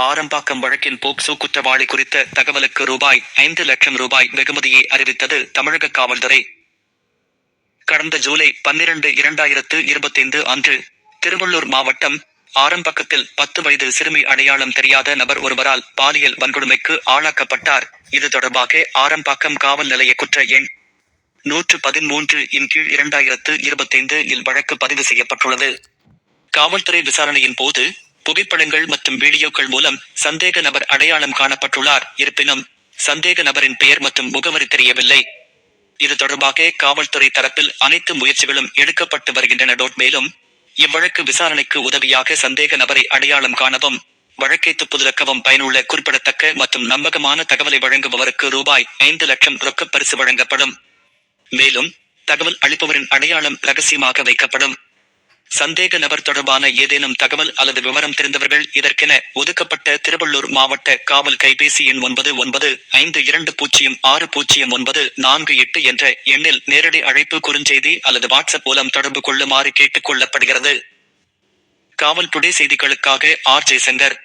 ஆரம்பாக்கம் வழக்கின் போக்சோ குற்றவாளி குறித்த தகவலுக்கு ரூபாய் ஐந்து லட்சம் ரூபாய் வெகுமதியை அறிவித்தது தமிழக காவல்துறை. கடந்த ஜூலை பன்னிரண்டு இரண்டாயிரத்து இருபத்தைந்து அன்று திருவள்ளூர் மாவட்டம் ஆரம்பக்கத்தில் பத்து வயது சிறுமி அடையாளம் தெரியாத நபர் ஒருவரால் பாலியல் வன்கொடுமைக்கு ஆளாக்கப்பட்டார். இது தொடர்பாக ஆரம்பாக்கம் காவல் நிலைய குற்ற எண் நூற்று பதிமூன்று இன் கீழ் இரண்டாயிரத்து இருபத்தைந்து இல் வழக்கு பதிவு செய்யப்பட்டுள்ளது. காவல்துறை விசாரணையின் போது புகைப்படங்கள் மற்றும் வீடியோக்கள் மூலம் சந்தேக நபர் அடையாளம் காணப்பட்டுள்ளார். இருப்பினும் சந்தேக நபரின் பெயர் மற்றும் முகவரி தெரியவில்லை. இது தொடர்பாக காவல்துறை தரப்பில் அனைத்து முயற்சிகளும் எடுக்கப்பட்டு வருகின்றன. டோட் மேலும் இவ்வழக்கு விசாரணைக்கு உதவியாக சந்தேக நபரை அடையாளம் காணவும் வழக்கை துப்புதலக்கவும் பயனுள்ள குறிப்பிடத்தக்க மற்றும் நம்பகமான தகவலை வழங்குபவருக்கு ரூபாய் ஐந்து லட்சம் ரொக்கப் பரிசு வழங்கப்படும். மேலும் தகவல் அளிப்பவரின் அடையாளம் ரகசியமாக வைக்கப்படும். சந்தேக நபர் தொடர்பான ஏதேனும் தகவல் அல்லது விவரம் தெரிந்தவர்கள் இதற்கென ஒதுக்கப்பட்ட திருவள்ளூர் மாவட்ட காவல் கைபேசி எண் ஒன்பது ஒன்பது ஐந்து இரண்டு பூஜ்ஜியம் ஆறு பூஜ்ஜியம் ஒன்பது நான்கு எட்டு என்ற எண்ணில் நேரடி அழைப்பு குறுஞ்செய்தி அல்லது வாட்ஸ்அப் மூலம் தொடர்பு கொள்ளுமாறு கேட்டுக் கொள்ளப்படுகிறது. காவல் டுடே செய்திகளுக்காக ஆர் ஜெய்சங்கர்.